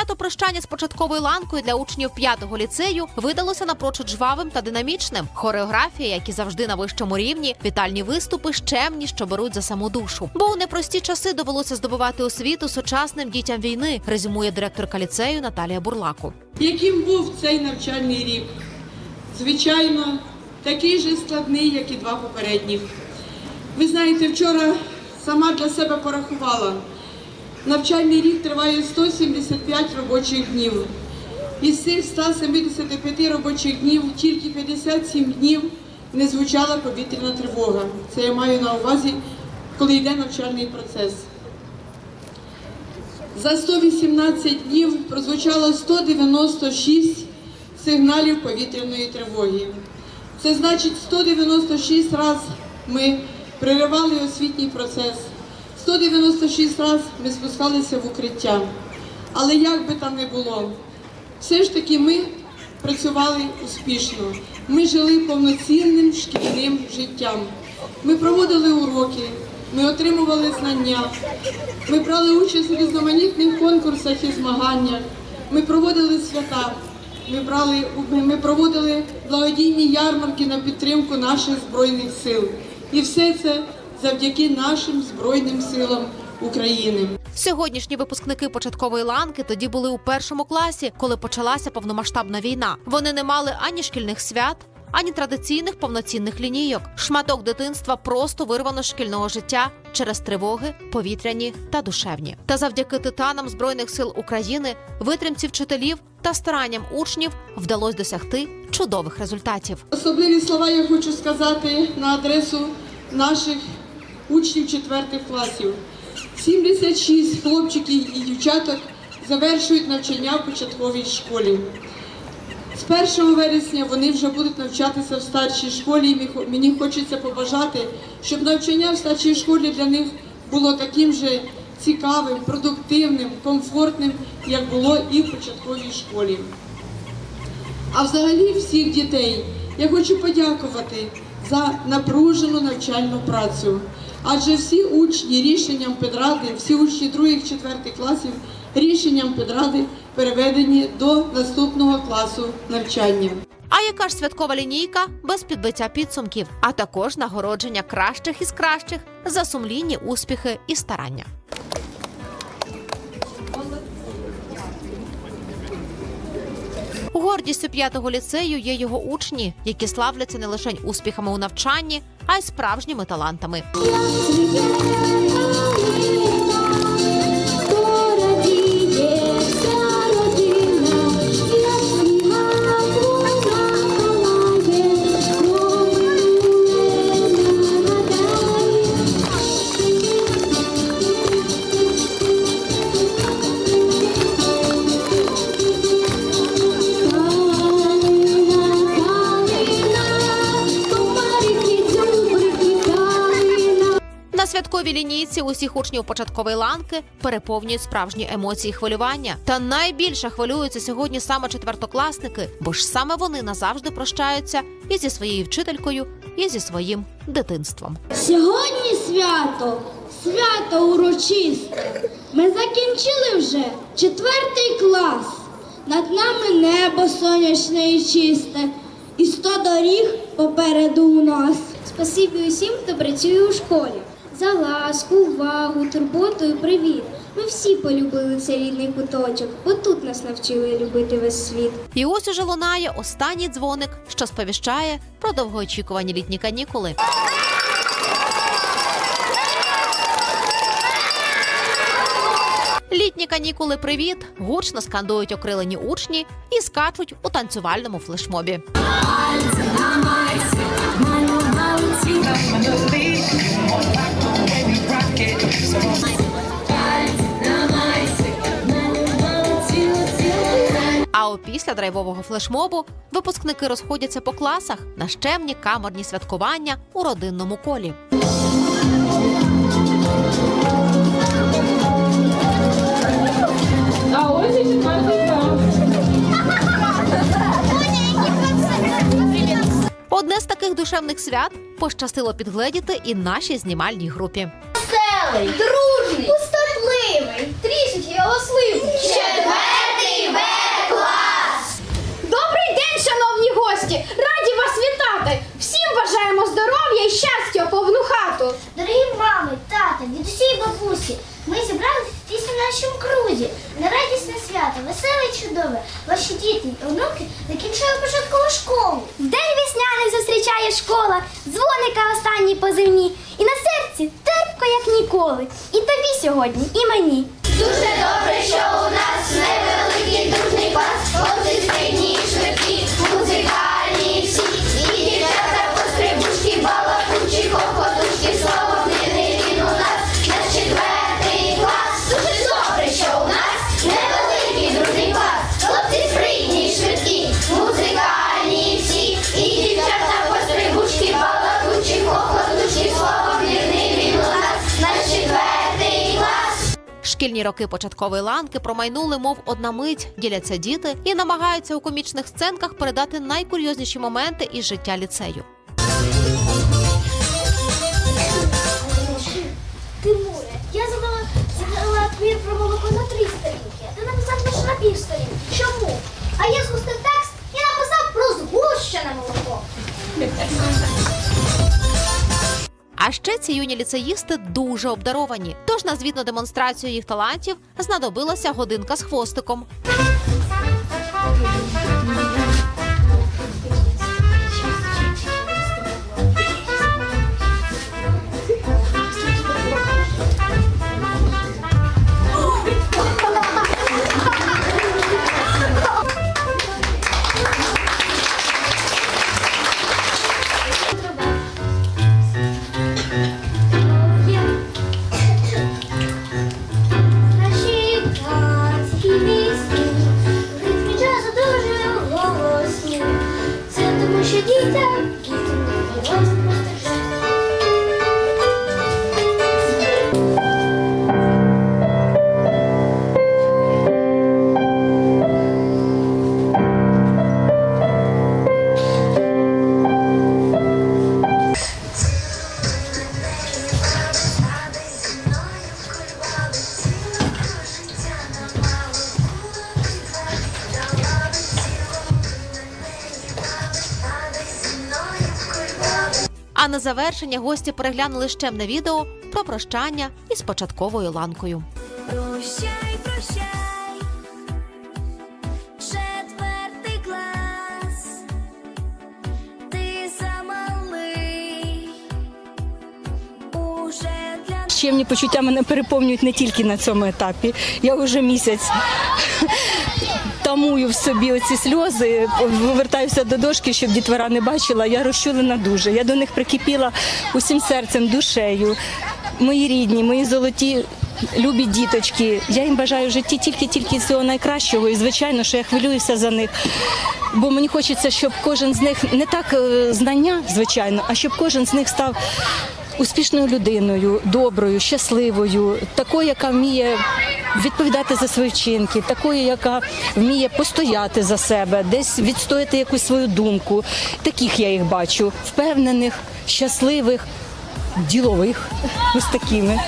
Свято прощання з початковою ланкою для учнів п'ятого ліцею видалося напрочуд жвавим та динамічним. Хореографія, як і завжди на вищому рівні, вітальні виступи щемні, що беруть за саму душу. Бо у непрості часи довелося здобувати освіту сучасним дітям війни, резюмує директорка ліцею Наталія Бурлаку. Яким був цей навчальний рік? Звичайно, такий же складний, як і два попередніх. Ви знаєте, вчора сама для себе порахувала. Навчальний рік триває 175 робочих днів. Із цих 175 робочих днів тільки 57 днів не звучала повітряна тривога. Це я маю на увазі, коли йде навчальний процес. За 118 днів прозвучало 196 сигналів повітряної тривоги. Це значить 196 разів ми переривали освітній процес, 196 разів ми спускалися в укриття. Але як би там не було, все ж таки ми працювали успішно. Ми жили повноцінним шкільним життям. Ми проводили уроки, ми отримували знання, ми брали участь у різноманітних конкурсах і змаганнях. Ми проводили свята. Ми брали ми проводили благодійні ярмарки на підтримку наших збройних сил. І все це завдяки нашим збройним силам України. Сьогоднішні випускники початкової ланки тоді були у першому класі, коли почалася повномасштабна війна. Вони не мали ані шкільних свят. Ані традиційних повноцінних лінійок, шматок дитинства просто вирвано з шкільного життя через тривоги, повітряні та душевні. Та завдяки титанам збройних сил України, витримці вчителів та старанням учнів вдалося досягти чудових результатів. Особливі слова я хочу сказати на адресу наших учнів четвертих класів. 76 хлопчиків і дівчаток завершують навчання в початковій школі. З 1 вересня вони вже будуть навчатися в старшій школі. І мені хочеться побажати, щоб навчання в старшій школі для них було таким же цікавим, продуктивним, комфортним, як було і в початковій школі. А взагалі всіх дітей я хочу подякувати за напружену навчальну працю. Адже всі учні рішенням педради, всі учні других четвертих класів рішенням педради переведені до наступного класу навчання. А яка ж святкова лінійка без підбиття підсумків, а також нагородження кращих із кращих за сумлінні успіхи і старання. Гордістю п'ятого ліцею є його учні, які славляться не лише успіхами у навчанні, а й справжніми талантами. На лінійці усіх учнів початкової ланки переповнюють справжні емоції хвилювання. Та найбільше хвилюються сьогодні саме четвертокласники, бо ж саме вони назавжди прощаються і зі своєю вчителькою, і зі своїм дитинством. Сьогодні свято, свято урочисте. Ми закінчили вже четвертий клас. Над нами небо сонячне і чисте, і сто доріг попереду у нас. Спасибі усім, хто працює у школі. За ласку, увагу, турботу і привіт. Ми всі полюбили цей рідний куточок, бо тут нас навчили любити весь світ. І ось уже лунає останній дзвоник, що сповіщає про довгоочікувані літні канікули. Літні канікули привіт! гучно скандують окрилені учні і скачуть у танцювальному флешмобі. А опісля драйвового флешмобу випускники розходяться по класах на щемні камерні святкування у родинному колі. А ось і. Одне з таких душевних свят пощастило підгледіти і нашій знімальній групі. Веселий, дружний, пустотливий, трішечки голосливий. Четвертий гості! Раді вас вітати! Всім бажаємо здоров'я і щастя у повну хату! Дорогі мами, тата, дідусі і бабусі, ми зібралися в тісному нашому крузі на радісне свято, веселе і чудове. Ваші діти і онуки закінчили початкову школу. День весняний зустрічає школа, дзвоника останній позивні. І на серці терпко, як ніколи. І тобі сьогодні, і мені. Дуже добре, що у нас невеликий Шкільні роки початкової ланки промайнули, мов одна мить, діляться діти і намагаються у комічних сценках передати найкурйозніші моменти із життя ліцею. Тимуре, я задала, задала твір про молоко на три сторінки, ти написав лише на пів сторінки. Чому? А я згустив А ще ці юні ліцеїсти дуже обдаровані. Тож на звітну демонстрацію їх талантів знадобилася годинка з хвостиком. На завершення гості переглянули щемне відео про прощання із початковою ланкою. Прощай, прощай, Щемні почуття мене переповнюють не тільки на цьому етапі. Я вже місяць тамую в собі оці сльози, повертаюся до дошки, щоб дітвора не бачила. Я розчулена дуже. Я до них прикипіла усім серцем, душею. Мої рідні, мої золоті. Любі діточки, я їм бажаю в житті тільки-тільки цього найкращого, і звичайно, що я хвилююся за них. Бо мені хочеться, щоб кожен з них не так е, знання, звичайно, а щоб кожен з них став успішною людиною, доброю, щасливою, такою, яка вміє відповідати за свої вчинки, такою, яка вміє постояти за себе, десь відстояти якусь свою думку. Таких я їх бачу, впевнених, щасливих, ділових, ось такими.